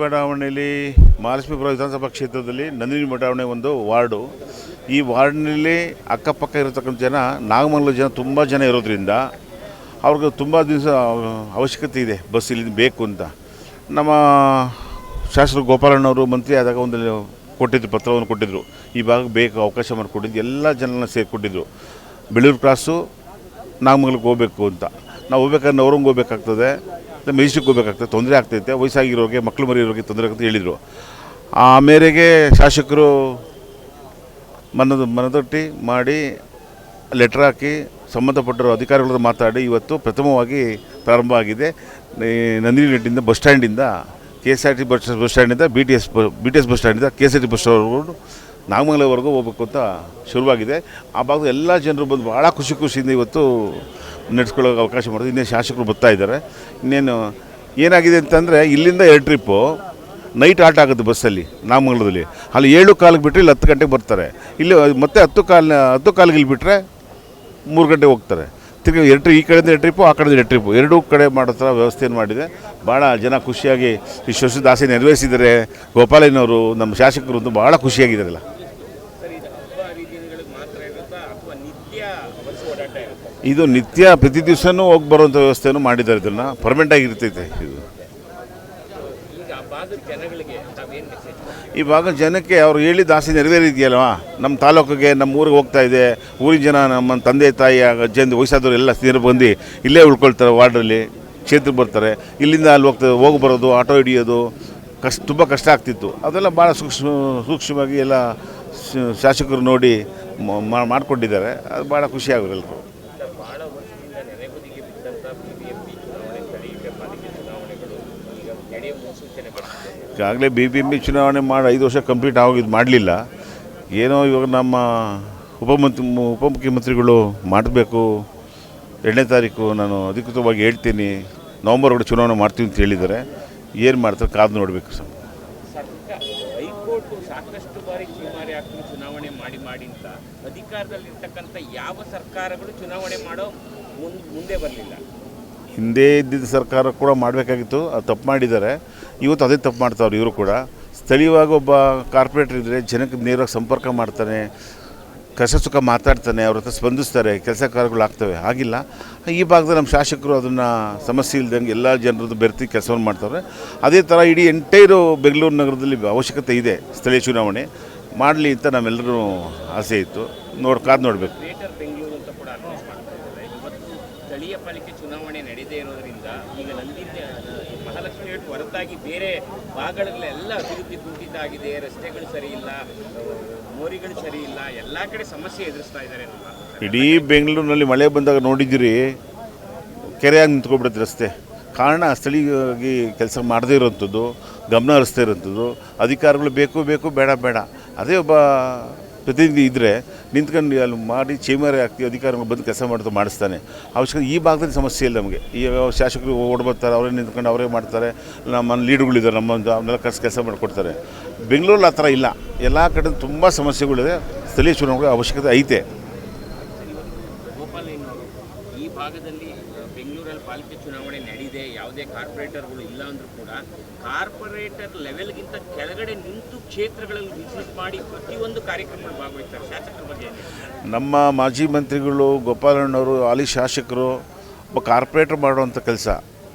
ಬಡಾವಣೆಯಲ್ಲಿ ಮಹಾಲಕ್ಷ್ಮೀಪುರ ವಿಧಾನಸಭಾ ಕ್ಷೇತ್ರದಲ್ಲಿ ನಂದಿನಿ ಬಡಾವಣೆ ಒಂದು ವಾರ್ಡು. ಈ ವಾರ್ಡ್ನಲ್ಲಿ ಅಕ್ಕಪಕ್ಕ ಇರತಕ್ಕಂಥ ಜನ, ನಾಗಮಂಗಲ ಜನ ತುಂಬ ಜನ ಇರೋದ್ರಿಂದ ಅವ್ರಿಗೆ ತುಂಬ ದಿವಸ ಅವಶ್ಯಕತೆ ಇದೆ ಬಸ್ ಇಲ್ಲಿ ಬೇಕು ಅಂತ. ನಮ್ಮ ಶಾಸಕರು ಗೋಪಾಲಣ್ಣವರು ಮಂತ್ರಿ ಆದಾಗ ಒಂದು ಕೊಟ್ಟಿದ್ದು ಪತ್ರವನ್ನು ಕೊಟ್ಟಿದ್ದರು ಈ ಭಾಗಕ್ಕೆ ಬೇಕು, ಅವಕಾಶ ಮಾಡಿಕೊಟ್ಟಿದ್ದು ಎಲ್ಲ ಜನರನ್ನ ಸೇರಿಕೊಟ್ಟಿದ್ರು. ಬೆಳೂರು ಕ್ರಾಸು ನಾಗಮಂಗಲಕ್ಕೆ ಹೋಗ್ಬೇಕು ಅಂತ. ನಾವು ಹೋಗ್ಬೇಕಾದ್ರೆ ಅವ್ರಂಗೆ ಹೋಗ್ಬೇಕಾಗ್ತದೆ. ಮೆಜಿಸ್ಟಿಕ್ ಹೋಗ್ಬೇಕಾಗ್ತದೆ ತೊಂದರೆ ಆಗ್ತೈತೆ, ವಯಸ್ಸಾಗಿರೋರಿಗೆ ಮಕ್ಕಳು ಮರಿಯೋರಿಗೆ ತೊಂದರೆ ಆಗ್ತದೆ ಹೇಳಿದರು. ಆ ಮೇರೆಗೆ ಶಾಸಕರು ಮನದ, ಮನದಟ್ಟಿ ಮಾಡಿ ಲೆಟ್ರ್ ಹಾಕಿ ಸಂಬಂಧಪಟ್ಟರು ಅಧಿಕಾರಿಗಳ ಮಾತಾಡಿ ಇವತ್ತು ಪ್ರಥಮವಾಗಿ ಪ್ರಾರಂಭ ಆಗಿದೆ. ನಂದಿನಿ ನೆಟ್ಟಿಂದ bus ಸ್ಟ್ಯಾಂಡಿಂದ, K S R T bus bus ಸ್ಟ್ಯಾಂಡಿಂದ, B T S, B T S bus ಸ್ಟ್ಯಾಂಡಿಂದ K S R T bus ಸ್ಟ್ಯಾಂಡ್ವರೆಗೂ ನಾಗಮಂಗಲವರೆಗೂ ಹೋಗ್ಬೇಕು ಅಂತ ಶುರುವಾಗಿದೆ. ಆ ಭಾಗದ ಎಲ್ಲ ಜನರು ಬಂದು ಭಾಳ ಖುಷಿ ಖುಷಿಯಿಂದ ಇವತ್ತು ನಡೆಸ್ಕೊಳ್ಳೋಕೆ ಅವಕಾಶ ಮಾಡಿದ್ರು. ಇನ್ನೇ ಶಾಸಕರು ಬರ್ತಾ ಇದ್ದಾರೆ. ಇನ್ನೇನು, ಏನಾಗಿದೆ ಅಂತಂದರೆ ಇಲ್ಲಿಂದ ಎರಡು ಟ್ರಿಪ್ಪು ನೈಟ್ ಆಟ ಆಗುತ್ತೆ ಬಸ್ಸಲ್ಲಿ ನಾಗಮಂಗಲದಲ್ಲಿ. ಅಲ್ಲಿ ಏಳು ಕಾಲಿಗೆ ಬಿಟ್ಟರೆ ಇಲ್ಲಿ ಹತ್ತು ಗಂಟೆಗೆ ಬರ್ತಾರೆ. ಇಲ್ಲಿ ಮತ್ತೆ ಹತ್ತು ಕಾಲ, ಹತ್ತು ಕಾಲಿಗೆ ಇಲ್ಲಿ ಬಿಟ್ಟರೆ ಮೂರು ಗಂಟೆಗೆ ಹೋಗ್ತಾರೆ. ತಿರ್ಗಿ ಎರಡು ಈ ಕಡೆಯಿಂದ ಎರಡು ಟ್ರಿಪ್ಪು ಆ ಕಡೆಯಿಂದ ಎರಡು ಟ್ರಿಪ್ಪು ಎರಡೂ ಕಡೆ ಮಾಡೋ ಥರ ವ್ಯವಸ್ಥೆಯನ್ನು ಮಾಡಿದೆ. ಭಾಳ ಜನ ಖುಷಿಯಾಗಿ ಈ ವರ್ಷದ ನೆರವೇರಿಸಿದರೆ ಗೋಪಾಲಯ್ಯನವರು ನಮ್ಮ ಶಾಸಕರು ಅಂತೂ ಭಾಳ ಖುಷಿಯಾಗಿದ್ದಾರಲ್ಲ ಸರ್ ಇದು ಹಬ್ಬ ಹರಿದಿನಗಳಿಗೆ ಮಾತ್ರ ಇರುತ್ತಾ ಅಥವಾ ನಿತ್ಯ ಬಸ್ ಓಡಾಟ ಇರುತ್ತಾ ಇದು ನಿತ್ಯ ಪ್ರತಿ ದಿವಸನೂ ಹೋಗಿ ಬರುವಂಥ ವ್ಯವಸ್ಥೆಯನ್ನು ಮಾಡಿದ್ದಾರೆ. ಇದನ್ನು ಪರ್ಮನೆಂಟಾಗಿ ಇರ್ತೈತೆ ಇದು. ಈ ಭಾಗ ಜನಕ್ಕೆ ಅವ್ರು ಹೇಳಿದ ಆಸೆ ನೆರವೇರಿದೆಯಲ್ವಾ? ನಮ್ಮ ತಾಲೂಕಿಗೆ ನಮ್ಮ ಊರಿಗೆ ಹೋಗ್ತಾ ಇದೆ. ಊರಿನ ಜನ ನಮ್ಮ ತಂದೆ, ತಾಯಿ ಅಜ್ಜಂದು ವಯಸ್ಸಾದವರು ಎಲ್ಲ ಸ್ನೇಹ ಬಂದು ಇಲ್ಲೇ ಉಳ್ಕೊಳ್ತಾರೆ ವಾರ್ಡಲ್ಲಿ ಕ್ಷೇತ್ರಕ್ಕೆ ಬರ್ತಾರೆ. ಇಲ್ಲಿಂದ ಅಲ್ಲಿ ಹೋಗ್ತಾರೆ ಹೋಗಿ ಬರೋದು, ಆಟೋ ಹಿಡಿಯೋದು, ಕಷ್ಟ, ತುಂಬ ಕಷ್ಟ ಆಗ್ತಿತ್ತು. ಅದೆಲ್ಲ ಭಾಳ ಸೂಕ್ಷ್ಮ, ಸೂಕ್ಷ್ಮವಾಗಿ ಎಲ್ಲ ಶಾಸಕರು ನೋಡಿ ಮಾಡಿಕೊಂಡಿದ್ದಾರೆ. ಅದು ಭಾಳ ಖುಷಿ ಆಗೋರು ಎಲ್ಲರೂ ಸರ್ ಬಹಳ ವರ್ಷದಿಂದ ನೆನೆಗುದಿಗೆ ಬಿದ್ದಂಥ ಬಿ ಬಿ ಎಂ ಪಿ ಚುನಾವಣೆ ಸ್ಥಳೀಯ ಪಾಲಿಕೆ ಚುನಾವಣೆಗಳು ಈಗ ನಡೆಯುವ ಮುನ್ಸೂಚನೆ ಬರ್ತಿದೆ ಈಗಾಗಲೇ ಬಿ ಬಿ ಎಂ ಪಿ ಚುನಾವಣೆ ಮಾಡಿ ಐದು ವರ್ಷ ಕಂಪ್ಲೀಟ್ ಆಗೋಗಿದ್ದು ಮಾಡಲಿಲ್ಲ. ಏನೋ ಇವಾಗ ನಮ್ಮ ಉಪಮಂತ್ರಿ ಉಪಮುಖ್ಯಮಂತ್ರಿಗಳು ಮಾಡಬೇಕು. ಎರಡನೇ ತಾರೀಕು ನಾನು ಅಧಿಕೃತವಾಗಿ ಹೇಳ್ತೀನಿ. ನವಂಬರ್ ಒಳಗೆ ಚುನಾವಣೆ ಮಾಡ್ತೀವಿ ಅಂತ ಹೇಳಿದ್ದಾರೆ. ಏನು ಮಾಡ್ತಾರೆ ಕಾದು ನೋಡಬೇಕು ಸರ್. ಹೈಕೋರ್ಟ್ ಸಾಕಷ್ಟು ಬಾರಿ ಚುನಾವಣೆ ಚುನಾವಣೆ ಮಾಡಿ ಮಾಡಿ ಅಂತ ಅಧಿಕಾರದಲ್ಲಿರ್ತಕ್ಕಂಥ ಯಾವ ಸರ್ಕಾರಗಳು ಚುನಾವಣೆ ಮಾಡೋ ಮುಂದೆ ಬರಲಿಲ್ಲ. ಹಿಂದೆ ಇದ್ದಿದ್ದ ಸರ್ಕಾರ ಕೂಡ ಮಾಡಬೇಕಾಗಿತ್ತು, ಅದು ತಪ್ಪು ಮಾಡಿದ್ದಾರೆ. ಇವತ್ತು ಅದೇ ತಪ್ಪು ಮಾಡ್ತಾವ್ರು ಇವರು ಕೂಡ. ಸ್ಥಳೀಯವಾಗಿ ಒಬ್ಬ ಕಾರ್ಪೊರೇಟರ್ ಇದ್ದರೆ ಜನಕ್ಕೆ ನೇರವಾಗಿ ಸಂಪರ್ಕ ಮಾಡ್ತಾನೆ, ಕಸ ಸುಖ ಮಾತಾಡ್ತಾನೆ, ಅವ್ರ ಹತ್ರ ಸ್ಪಂದಿಸ್ತಾರೆ, ಕೆಲಸ ಕಾರ್ಯಗಳು ಆಗ್ತವೆ. ಆಗಿಲ್ಲ ಈ ಭಾಗದಲ್ಲಿ ನಮ್ಮ ಶಾಸಕರು ಅದನ್ನು ಸಮಸ್ಯೆ ಇಲ್ದಂಗೆ ಎಲ್ಲ ಜನರದ್ದು ಬೆರೆತಿ ಕೆಲಸವನ್ನು ಮಾಡ್ತಾರೆ. ಅದೇ ಥರ ಇಡೀ ಎಂಟೈರು ಬೆಂಗಳೂರು ನಗರದಲ್ಲಿ ಅವಶ್ಯಕತೆ ಇದೆ ಸ್ಥಳೀಯ ಚುನಾವಣೆ. ಮಾಡಲಿ ಅಂತ ನಮ್ಮೆಲ್ಲರೂ ಆಸೆ ಇತ್ತು. ನೋಡಿ, ಕಾದು ನೋಡಬೇಕು. ನಡೆದೇ ಇರೋದ್ರಿಂದ ಈಗ ನಂದಿ ಮಹಾಲಕ್ಷ್ಮಿ ಹೇಳಿ ಹೊರತಾಗಿ ಬೇರೆ ಭಾಗಗಳಲ್ಲೆಲ್ಲ ಅಭಿವೃದ್ಧಿ ಕುಂಠಿತ ಆಗಿದೆ ರಸ್ತೆಗಳು ಸರಿ ಇಲ್ಲ ಮೋರಿಗಳು ಸರಿ ಇಲ್ಲ ಎಲ್ಲ ಕಡೆ ಸಮಸ್ಯೆ ಎದುರಿಸ್ತಾ ಇದ್ದಾರೆ ಇಡೀ ಬೆಂಗಳೂರಿನಲ್ಲಿ ಮಳೆ ಬಂದಾಗ ನೋಡಿದ್ದೀರಿ, ಕೆರೆಯಾಗಿ ನಿಂತ್ಕೊಬಿಡುತ್ತೆ ರಸ್ತೆ. ಕಾರಣ ಸ್ಥಳೀಯವಾಗಿ ಕೆಲಸ ಮಾಡದೇ ಇರೋವಂಥದ್ದು ಗಮನ ಹರಿಸ್ತಾ ಇರೋಂಥದ್ದು, ಅಧಿಕಾರಿಗಳು ಬೇಕು ಬೇಕು ಬೇಡ ಬೇಡ. ಅದೇ ಒಬ್ಬ ಪ್ರತಿನಿಧಿ ಇದ್ದರೆ ನಿಂತ್ಕೊಂಡು ಅಲ್ಲಿ ಮಾಡಿ ಚೇಮರೆ ಹಾಕಿ ಅಧಿಕಾರಿಗಳು ಬಂದು ಕೆಲಸ ಮಾಡ್ತಾ ಮಾಡಿಸ್ತಾನೆ. ಅವಶ್ಯಕ ಈ ಭಾಗದಲ್ಲಿ ಸಮಸ್ಯೆ ಇಲ್ಲ ನಮಗೆ. ಈಗ ಶಾಸಕರು ಓಡ್ಬರ್ತಾರೆ ಅವರೇ ನಿಂತ್ಕೊಂಡು ಅವರೇ ಮಾಡ್ತಾರೆ. ನಮ್ಮ ಲೀಡ್ಗಳಿದ್ದಾರೆ ನಮ್ಮ ಅವನ್ನೆಲ್ಲ ಕರ್ಸಿ ಕೆಲಸ ಮಾಡಿಕೊಡ್ತಾರೆ. ಬೆಂಗಳೂರಲ್ಲಿ ಆ ಥರ ಇಲ್ಲ. ಎಲ್ಲ ಕಡೆ ತುಂಬ ಸಮಸ್ಯೆಗಳಿದೆ. ಸ್ಥಳೀಯ ಚುನಾವಣೆಗೆ ಅವಶ್ಯಕತೆ ಐತೆ. ಗೋಪಾಲಯ್ಯನವರು ಈ ಭಾಗದಲ್ಲಿ ಬೆಂಗಳೂರಲ್ಲಿ ಪಾಲಿಕೆ ಚುನಾವಣೆ ನಡೆದಿದೆ ಯಾವುದೇ ಕಾರ್ಪೊರೇಟರ್ಗಳು ಇಲ್ಲ ಅಂದರೂ ಕೂಡ, ಕಾರ್ಪೊರೇಟರ್ ಲೆವೆಲ್ಗಿಂತ ಕೆಳಗಡೆ ನಿಂತು ಕ್ಷೇತ್ರಗಳಲ್ಲಿ ವಿಸಿಟ್ ಮಾಡಿ ಪ್ರತಿಯೊಂದು ಕಾರ್ಯಕ್ರಮಗಳು ಭಾಗವಹಿಸ್ತಾರೆ. ಶಾಸಕರ ಬಗ್ಗೆ? ನಮ್ಮ ಮಾಜಿ ಮಂತ್ರಿಗಳು ಗೋಪಾಲಣ್ಣವರು, ಹಾಲಿ ಶಾಸಕರು, ಒಬ್ಬ ಕಾರ್ಪೊರೇಟರ್ ಮಾಡುವಂಥ ಕೆಲಸ.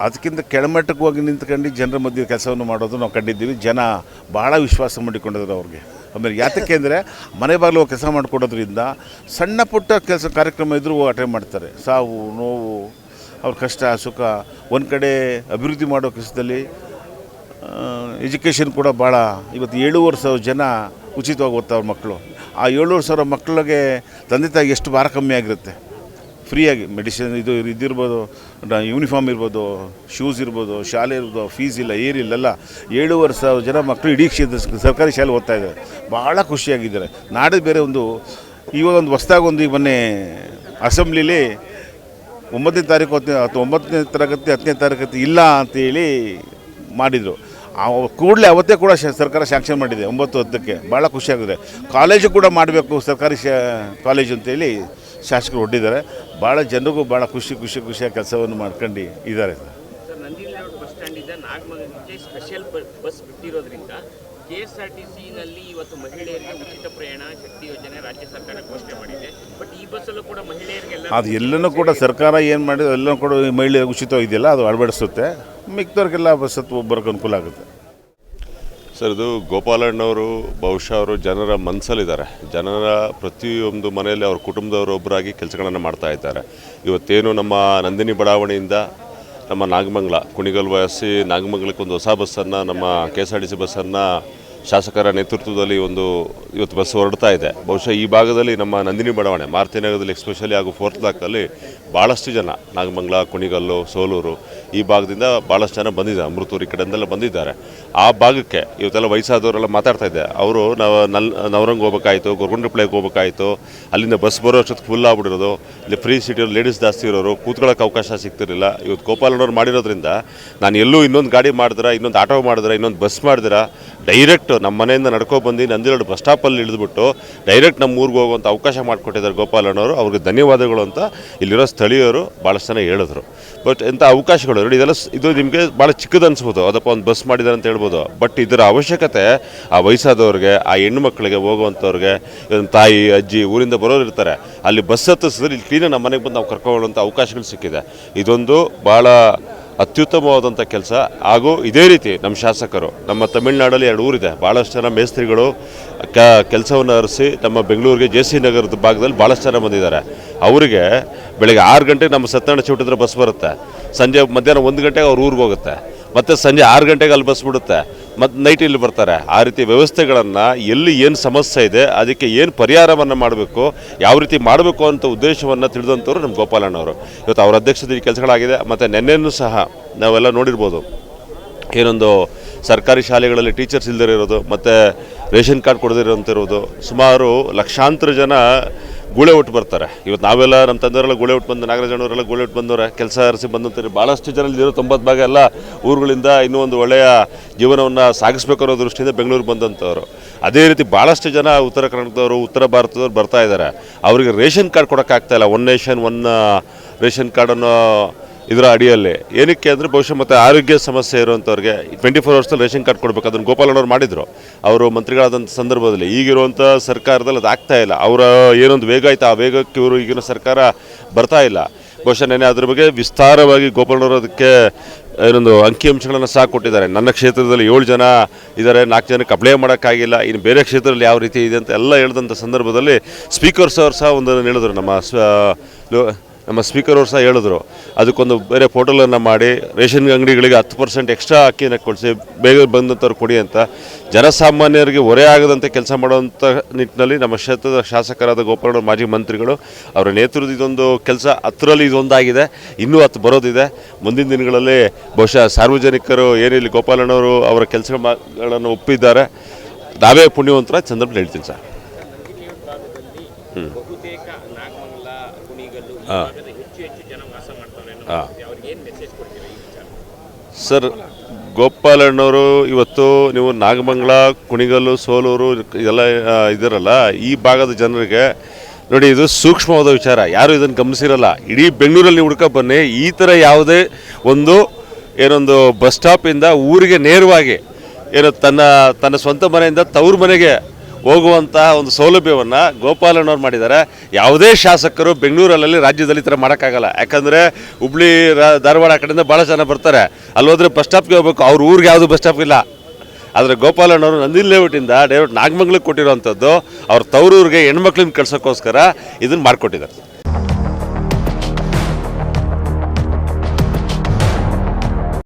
ಅದಕ್ಕಿಂತ ಕೆಳಮಟ್ಟಕ್ಕೆ ಹೋಗಿ ನಿಂತ್ಕೊಂಡು ಜನರ ಮಧ್ಯೆ ಕೆಲಸವನ್ನು ಮಾಡೋದು ನಾವು ಕಂಡಿದ್ದೀವಿ. ಜನ ಭಾಳ ವಿಶ್ವಾಸ ಮಾಡಿಕೊಂಡಿದ್ದಾರೆ ಅವ್ರಿಗೆ. ಆಮೇಲೆ ಯಾತಕ್ಕೆ ಅಂದರೆ ಮನೆ ಬಾಗಿಲು ಕೆಲಸ ಮಾಡಿಕೊಡೋದ್ರಿಂದ ಸಣ್ಣ ಪುಟ್ಟ ಕೆಲಸ ಕಾರ್ಯಕ್ರಮ ಇದ್ದರೂ ಅಟೆಂಡ್ ಮಾಡ್ತಾರೆ. ಸಾವು, ನೋವು, ಅವ್ರ ಕಷ್ಟ, ಸುಖ, ಒಂದು ಕಡೆ ಅಭಿವೃದ್ಧಿ ಮಾಡೋ ಕೆಲಸದಲ್ಲಿ ಎಜುಕೇಷನ್ ಕೂಡ ಭಾಳ ಇವತ್ತು ಏಳೂವರೆ ಸಾವಿರ ಜನ ಉಚಿತವಾಗಿ ಓದ್ತಾವ್ರ ಮಕ್ಕಳು ಆ ಏಳುವರೆ ಸಾವಿರ ಮಕ್ಕಳಿಗೆ ತಂದೆ ತಾಯಿ ಎಷ್ಟು ಭಾರ ಕಮ್ಮಿ ಆಗಿರುತ್ತೆ. ಫ್ರೀಯಾಗಿ ಮೆಡಿಸಿನ್ ಇದು ಇದಿರ್ಬೋದು ಯೂನಿಫಾರ್ಮ್ ಇರ್ಬೋದು, ಶೂಸ್ ಇರ್ಬೋದು, ಶಾಲೆ ಇರ್ಬೋದು, ಫೀಸ್ ಇಲ್ಲ ಏರಿಲ್ಲಲ್ಲ ಏಳುವರೆ ಸಾವಿರ ಜನ ಮಕ್ಕಳು ಇಡೀ ಕ್ಷೇತ್ರ ಸರ್ಕಾರಿ ಶಾಲೆ ಓದ್ತಾ ಇದ್ದಾರೆ. ಭಾಳ ಖುಷಿಯಾಗಿದ್ದಾರೆ. ನಾಡಿದ್ದು ಬೇರೆ ಒಂದು, ಇವಾಗ ಒಂದು ಹೊಸ್ದಾಗಿ ಒಂದು ಈಗ ಮೊನ್ನೆ ಅಸೆಂಬ್ಲಿಲಿ ಒಂಬತ್ತನೇ ತಾರೀಕು ಹತ್ತನೇ ಅಥವಾ ಒಂಬತ್ತನೇ ತರಗತಿ, ಹತ್ತನೇ ತರಗತಿ ಇಲ್ಲ ಅಂತೇಳಿ ಮಾಡಿದರು. ಕೂಡಲೇ ಅವತ್ತೇ ಕೂಡ ಸರ್ಕಾರ ಸ್ಯಾಂಕ್ಷನ್ ಮಾಡಿದೆ, ಒಂಬತ್ತು ಹತ್ತಕ್ಕೆ. ಭಾಳ ಖುಷಿಯಾಗಿದೆ ಕಾಲೇಜು ಕೂಡ ಮಾಡಬೇಕು, ಸರ್ಕಾರಿ ಶಾ ಕಾಲೇಜು ಅಂತೇಳಿ ಶಾಸಕರು ಹೊಡ್ಡಿದ್ದಾರೆ ಭಾಳ ಜನರಿಗೂ ಭಾಳ ಖುಷಿ ಖುಷಿ, ಖುಷಿಯಾಗಿ ಕೆಲಸವನ್ನು ಮಾಡ್ಕೊಂಡು ಇದ್ದಾರೆ. ಸ್ಪೆಷಲ್ ಬಸ್ ಬಿಟ್ಟಿರೋದ್ರಿಂದ ಕೆ ಎಸ್ ಆರ್ ಟಿ ಸಿನಲ್ಲಿ ಇವತ್ತು ಮಹಿಳೆಯರಿಗೆ ಉಚಿತ ಪ್ರಯಾಣ ಶಕ್ತಿ ಯೋಜನೆ ರಾಜ್ಯ ಸರ್ಕಾರ ಘೋಷಣೆ ಮಾಡಿದೆ ಬಟ್ ಈ ಬಸ್ಸಲ್ಲೂ ಕೂಡ ಮಹಿಳೆಯರಿಗೆಲ್ಲ ಅದು ಎಲ್ಲನೂ ಕೂಡ ಸರ್ಕಾರ ಏನು ಮಾಡಿದ್ರು ಎಲ್ಲನೂ ಕೂಡ ಈ ಮಹಿಳೆಯರಿಗೆ ಉಚಿತ ಇದೆಯಲ್ಲ ಅದು ಅಳವಡಿಸುತ್ತೆ. ಮಿಕ್ದವ್ರಿಗೆಲ್ಲ ಬಸ್ ಒಬ್ಬರಿಗೆ ಅನುಕೂಲ ಆಗುತ್ತೆ. ಸರ್ ಇದು ಗೋಪಾಲಣ್ಣವರು ಬಹುಶಃ ಅವರು ಜನರ ಮನಸ್ಸಲ್ಲಿದ್ದಾರೆ ಜನರ ಪ್ರತಿಯೊಂದು ಮನೆಯಲ್ಲಿ ಅವ್ರ ಕುಟುಂಬದವರು ಒಬ್ಬರಾಗಿ ಕೆಲಸಗಳನ್ನು ಮಾಡ್ತಾ ಇದ್ದಾರೆ. ಇವತ್ತೇನು ನಮ್ಮ ನಂದಿನಿ ಬಡಾವಣೆಯಿಂದ ನಮ್ಮ ನಾಗಮಂಗಲ ಕುಣಿಗಲ್ ವಯಸ್ಸಿ ನಾಗಮಂಗಲಕ್ಕೆ ಒಂದು ಹೊಸ ಬಸ್ಸನ್ನು ನಮ್ಮ K S R T C ಬಸ್ಸನ್ನು ಶಾಸಕರ ನೇತೃತ್ವದಲ್ಲಿ ಒಂದು ಇವತ್ತು ಬಸ್ ಹೊರಡ್ತಾ ಇದೆ. ಬಹುಶಃ ಈ ಭಾಗದಲ್ಲಿ ನಮ್ಮ ನಂದಿನಿ ಬಡಾವಣೆ ಮಾರ್ತಿನಗರದಲ್ಲಿ ಎಸ್ಪೆಷಲಿ ಹಾಗೂ ಫೋರ್ತ್ ಬ್ಲಾಕಲ್ಲಿ ಭಾಳಷ್ಟು ಜನ, ನಾಗಮಂಗಲ, ಕುಣಿಗಲ್ಲು, ಸೋಲೂರು ಈ ಭಾಗದಿಂದ ಭಾಳಷ್ಟು ಜನ ಬಂದಿದ್ದಾರೆ. ಅಮೃತೂರು ಈ ಕಡೆಯಿಂದೆಲ್ಲ ಬಂದಿದ್ದಾರೆ. ಆ ಭಾಗಕ್ಕೆ ಇವತ್ತೆಲ್ಲ ವಯಸ್ಸಾದವರೆಲ್ಲ ಮಾತಾಡ್ತಾ ಇದ್ದೆ ಅವರು ನಾವು ನಲ್ ನವರಂಗ್ ಹೋಗ್ಬೇಕಾಯ್ತು ಗೊರಗುಂಡ್ರಿಪ್ಳೆಗೆ ಹೋಗ್ಬೇಕಾಯ್ತು, ಅಲ್ಲಿಂದ ಬಸ್ ಬರೋ ಅಷ್ಟೊತ್ತು ಫುಲ್ ಆಗ್ಬಿಟ್ಟಿರೋದು ಇಲ್ಲಿ ಫ್ರೀ ಸೀಟ್ ಲೇಡೀಸ್ ಜಾಸ್ತಿ ಇರೋರು, ಕೂತ್ಕೊಳ್ಳೋಕೆ ಅವಕಾಶ ಸಿಗ್ತಿರಲಿಲ್ಲ. ಇವತ್ತು ಗೋಪಾಲನವ್ರು ಮಾಡಿರೋದ್ರಿಂದ ನಾನು ಎಲ್ಲೂ ಇನ್ನೊಂದು ಗಾಡಿ ಮಾಡಿದ್ರೆ, ಇನ್ನೊಂದು ಆಟೋ ಮಾಡಿದ್ರೆ, ಇನ್ನೊಂದು ಬಸ್ ಮಾಡಿದ್ರೆ ಡೈರೆಕ್ಟ್ ನಮ್ಮ ಮನೆಯಿಂದ ನಡ್ಕೊಂಡು ಬಂದು ನಂದಿರೋಡು ಬಸ್ ಸ್ಟಾಪಲ್ಲಿ ಇಳಿದ್ಬಿಟ್ಟು ಡೈರೆಕ್ಟ್ ನಮ್ಮ ಊರಿಗೆ ಹೋಗುವಂಥ ಅವಕಾಶ ಮಾಡಿಕೊಟ್ಟಿದ್ದಾರೆ ಗೋಪಾಲಣ್ಣವರು ಅವ್ರಿಗೆ ಧನ್ಯವಾದಗಳು ಅಂತ ಇಲ್ಲಿರೋ ಸ್ಥಳೀಯರು ಭಾಳಷ್ಟು ಜನ ಹೇಳಿದ್ರು. ಬಟ್ ಇಂಥ ಅವಕಾಶಗಳು ನೋಡಿ, ಇದೆಲ್ಲ ಇದು ನಿಮಗೆ ಭಾಳ ಚಿಕ್ಕದು ಅನಿಸ್ಬೋದು. ಅದಪ್ಪ ಒಂದು ಬಸ್ ಮಾಡಿದ್ದಾರೆ ಅಂತ ಹೇಳ್ಬೋದು. ಬಟ್ ಇದರ ಅವಶ್ಯಕತೆ ಆ ವಯಸ್ಸಾದವ್ರಿಗೆ, ಆ ಹೆಣ್ಣು ಮಕ್ಕಳಿಗೆ, ಹೋಗುವಂಥವ್ರಿಗೆ ತಾಯಿ, ಅಜ್ಜಿ ಊರಿಂದ ಬರೋರು ಇರ್ತಾರೆ. ಅಲ್ಲಿ ಬಸ್ ಹತ್ತಿಸಿದ್ರೆ ಇಲ್ಲಿ ಕ್ಲೀನಾಗಿ ನಮ್ಮ ಮನೆಗೆ ಬಂದು ನಾವು ಕರ್ಕೊಳ್ಳುವಂಥ ಅವಕಾಶಗಳು ಸಿಕ್ಕಿದೆ. ಇದೊಂದು ಭಾಳ ಅತ್ಯುತ್ತಮವಾದಂಥ ಕೆಲಸ. ಹಾಗೂ ಇದೇ ರೀತಿ ನಮ್ಮ ಶಾಸಕರು, ನಮ್ಮ ತಮಿಳುನಾಡಲ್ಲಿ ಎರಡು ಊರಿದೆ. ಭಾಳಷ್ಟು ಜನ ಮೇಸ್ತ್ರಿಗಳು ಕ, ಕೆಲಸವನ್ನು ಅರಸಿ ನಮ್ಮ ಬೆಂಗಳೂರಿಗೆ ಜೆ ಸಿ ನಗರದ ಭಾಗದಲ್ಲಿ ಭಾಳಷ್ಟು ಜನ ಬಂದಿದ್ದಾರೆ. ಅವರಿಗೆ ಬೆಳಗ್ಗೆ ಆರು ಗಂಟೆಗೆ ನಮ್ಮ ಸತ್ಯನಾರಾಯಣ ಚೌಟಿದ್ರೆ ಬಸ್ ಬರುತ್ತೆ. ಸಂಜೆ ಮಧ್ಯಾಹ್ನ ಒಂದು ಗಂಟೆಗೆ ಅವ್ರ ಊರಿಗೆ ಹೋಗುತ್ತೆ. ಮತ್ತು ಸಂಜೆ ಆರು ಗಂಟೆಗೆ ಅಲ್ಲಿ ಬಸ್ ಬಿಡುತ್ತೆ. ಮತ್ತು ನೈಟ್ ಇಲ್ಲಿ ಬರ್ತಾರೆ. ಆ ರೀತಿ ವ್ಯವಸ್ಥೆಗಳನ್ನು ಎಲ್ಲಿ ಏನು ಸಮಸ್ಯೆ ಇದೆ, ಅದಕ್ಕೆ ಏನು ಪರಿಹಾರವನ್ನು ಮಾಡಬೇಕು, ಯಾವ ರೀತಿ ಮಾಡಬೇಕು ಅಂತ ಉದ್ದೇಶವನ್ನು ತಿಳಿದಂಥವ್ರು ನಮ್ಮ ಗೋಪಾಲಣ್ಣವರು ಇವತ್ತು ಅವ್ರ ಅಧ್ಯಕ್ಷತೆಯಲ್ಲಿ ಕೆಲಸಗಳಾಗಿದೆ. ಮತ್ತು ನೆನ್ನೆನೂ ಸಹ ನಾವೆಲ್ಲ ನೋಡಿರ್ಬೋದು. ಏನೊಂದು ಸರ್ಕಾರಿ ಶಾಲೆಗಳಲ್ಲಿ ಟೀಚರ್ಸ್ ಇಲ್ಲದೇ ಇರೋದು, ಮತ್ತು ರೇಷನ್ ಕಾರ್ಡ್ ಕೊಡದಿರೋಂತಿರೋದು ಸುಮಾರು ಲಕ್ಷಾಂತರ ಜನ ಗೂಳೆ ಹುಟ್ಟು ಬರ್ತಾರೆ. ಇವತ್ತು ನಾವೆಲ್ಲ ನಮ್ಮ ತಂದೆಯವರೆಲ್ಲ ಗೂಳೆ ಹುಟ್ಟು ಬಂದು ನಾಗರಾಜಣ್ಣವರೆಲ್ಲ ಗೂಳೆ ಹುಟ್ಟು ಬಂದವರೆ, ಕೆಲಸ ಅರಸಿ ಬಂದಂತಾರೆ ಭಾಳಷ್ಟು ಜನ ಇಲ್ಲಿರೋ ತೊಂಬತ್ತು ಭಾಗ ಎಲ್ಲ ಊರುಗಳಿಂದ ಇನ್ನೂ ಒಂದು ಒಳ್ಳೆಯ ಜೀವನವನ್ನು ಸಾಗಿಸ್ಬೇಕು ಅನ್ನೋ ದೃಷ್ಟಿಯಿಂದ ಬೆಂಗಳೂರು ಬಂದಂಥವ್ರು. ಅದೇ ರೀತಿ ಭಾಳಷ್ಟು ಜನ ಉತ್ತರ ಕರ್ನಾಟಕದವರು, ಉತ್ತರ ಭಾರತದವ್ರು ಬರ್ತಾ ಇದ್ದಾರೆ. ಅವರಿಗೆ ರೇಷನ್ ಕಾರ್ಡ್ ಕೊಡೋಕ್ಕಾಗ್ತಾ ಇಲ್ಲ. ಒನ್ ನೇಷನ್ ಒನ್ ರೇಷನ್ ಕಾರ್ಡನ್ನು ಇದರ ಅಡಿಯಲ್ಲಿ ಏನಕ್ಕೆ ಅಂದರೆ ಬಹುಶಃ ಮತ್ತು ಆರೋಗ್ಯ ಸಮಸ್ಯೆ ಇರುವಂಥವ್ರಿಗೆ ಟ್ವೆಂಟಿ ಫೋರ್ ಅವರ್ಸಲ್ಲಿ ರೇಷನ್ ಕಾರ್ಡ್ ಕೊಡಬೇಕು. ಅದನ್ನು ಗೋಪಾಲನವ್ರು ಮಾಡಿದರು. ಅವರು ಮಂತ್ರಿಗಳಾದಂಥ ಸಂದರ್ಭದಲ್ಲಿ ಈಗಿರುವಂಥ ಸರ್ಕಾರದಲ್ಲಿ ಅದು ಆಗ್ತಾ ಇಲ್ಲ. ಅವರ ಏನೊಂದು ವೇಗ ಆಯ್ತು ಆ ವೇಗಕ್ಕೆ ಇವರು ಈಗಿನ ಸರ್ಕಾರ ಬರ್ತಾ ಇಲ್ಲ. ಬಹುಶಃ ನೆನೆ ಅದ್ರ ಬಗ್ಗೆ ವಿಸ್ತಾರವಾಗಿ ಗೋಪಾಲನವರು ಅದಕ್ಕೆ ಏನೊಂದು ಅಂಕಿಅಂಶಗಳನ್ನು ಸಹ ಕೊಟ್ಟಿದ್ದಾರೆ. ನನ್ನ ಕ್ಷೇತ್ರದಲ್ಲಿ ಏಳು ಜನ ಇದ್ದಾರೆ, ನಾಲ್ಕು ಜನಕ್ಕೆ ಅಪ್ಲೈ ಮಾಡೋಕ್ಕಾಗಿಲ್ಲ. ಇನ್ನು ಬೇರೆ ಕ್ಷೇತ್ರದಲ್ಲಿ ಯಾವ ರೀತಿ ಇದೆ ಅಂತ ಎಲ್ಲ ಹೇಳಿದಂಥ ಸಂದರ್ಭದಲ್ಲಿ ಸ್ಪೀಕರ್ಸ್ ಅವರು ಸಹ ಒಂದನ್ನು ಹೇಳಿದ್ರು ನಮ್ಮ ನಮ್ಮ ಸ್ಪೀಕರ್ ಅವರು ಸಹ ಹೇಳಿದ್ರು. ಅದಕ್ಕೊಂದು ಬೇರೆ ಪೋರ್ಟಲನ್ನು ಮಾಡಿ, ರೇಷನ್ ಅಂಗಡಿಗಳಿಗೆ ಹತ್ತು ಪರ್ಸೆಂಟ್ ಎಕ್ಸ್ಟ್ರಾ ಅಕ್ಕಿನ ಕೊಡಿಸಿ, ಬೇಗ ಬಂದಂಥವ್ರು ಕೊಡಿ ಅಂತ. ಜನಸಾಮಾನ್ಯರಿಗೆ ಹೊರೆ ಆಗದಂತೆ ಕೆಲಸ ಮಾಡುವಂಥ ನಿಟ್ಟಿನಲ್ಲಿ ನಮ್ಮ ಕ್ಷೇತ್ರದ ಶಾಸಕರಾದ ಗೋಪಾಲಣ್ಣ ಮಾಜಿ ಮಂತ್ರಿಗಳು, ಅವರ ನೇತೃತ್ವದ ಇದೊಂದು ಕೆಲಸ, ಹತ್ತರಲ್ಲಿ ಇದೊಂದಾಗಿದೆ, ಇನ್ನೂ ಹತ್ತು ಬರೋದಿದೆ. ಮುಂದಿನ ದಿನಗಳಲ್ಲಿ ಬಹುಶಃ ಸಾರ್ವಜನಿಕರು ಏನಿಲ್ಲಿ ಗೋಪಾಲಣ್ಣವರು ಅವರ ಕೆಲಸಗಳನ್ನು ಒಪ್ಪಿದ್ದಾರೆ. ನಾವೇ ಪುಣ್ಯವಂತರ ಚಂದ್ರಪ್ಪ ಹೇಳ್ತೀನಿ ಸರ್. ಬಹುತೇಕ ನಾಗಮಂಗಲ ಕುಣಿಗಲ್ಲು ಹೆಚ್ಚು ಹೆಚ್ಚು ಜನ ವಾಸ ಮಾಡ್ತಾರೆ ಅನ್ನೋ ಮಾಹಿತಿ. ಅವ್ರಿಗೆ ಏನು ಮೆಸೇಜ್ ಕೊಡ್ತೀರಾ ಈ ವಿಚಾರ? ಸರ್ ಗೋಪಾಲಣ್ಣವರು ಇವತ್ತು ನೀವು ನಾಗಮಂಗಲ ಕುಣಿಗಲ್ಲು ಸೋಲೂರು ಇದೆಲ್ಲ ಇದಿರಲ್ಲ ಈ ಭಾಗದ ಜನರಿಗೆ ನೋಡಿ ಇದು ಸೂಕ್ಷ್ಮವಾದ ವಿಚಾರ. ಯಾರು ಇದನ್ನು ಗಮನಿಸಿರಲ್ಲ. ಇಡೀ ಬೆಂಗಳೂರಲ್ಲಿ ಹುಡ್ಕ ಬನ್ನಿ. ಈ ಥರ ಯಾವುದೇ ಒಂದು ಏನೊಂದು ಬಸ್ ಸ್ಟಾಪಿಂದ ಊರಿಗೆ ನೇರವಾಗಿ ಏನು ತನ್ನ ತನ್ನ ಸ್ವಂತ ಮನೆಯಿಂದ ತವ್ರ ಮನೆಗೆ ಹೋಗುವಂಥ ಒಂದು ಸೌಲಭ್ಯವನ್ನು ಗೋಪಾಲನವ್ರು ಮಾಡಿದ್ದಾರೆ. ಯಾವುದೇ ಶಾಸಕರು ಬೆಂಗಳೂರಲ್ಲಿ ರಾಜ್ಯದಲ್ಲಿ ಈ ಥರ ಮಾಡೋಕ್ಕಾಗಲ್ಲ. ಯಾಕಂದರೆ ಹುಬ್ಳಿ ಧಾರವಾಡ ಆ ಕಡೆಯಿಂದ ಭಾಳ ಜನ ಬರ್ತಾರೆ. ಅಲ್ಲಿ ಹೋದರೆ ಬಸ್ ಸ್ಟಾಪ್ಗೆ ಹೋಗ್ಬೇಕು. ಅವ್ರ ಊರಿಗೆ ಯಾವುದು ಬಸ್ ಸ್ಟಾಪ್ ಇಲ್ಲ. ಆದರೆ ಗೋಪಾಲಣ್ಣವರು ನಂದಿನ ಲೇಔಟಿಂದ ಡೈರೆಕ್ಟ್ ನಾಗಮಂಗ್ಲಕ್ಕೆ ಕೊಟ್ಟಿರೋವಂಥದ್ದು, ಅವ್ರ ತವರೂರಿಗೆ ಹೆಣ್ಮಕ್ಳನ್ನ ಕಳ್ಸೋಕ್ಕೋಸ್ಕರ ಇದನ್ನು ಮಾಡಿಕೊಟ್ಟಿದ್ದಾರೆ.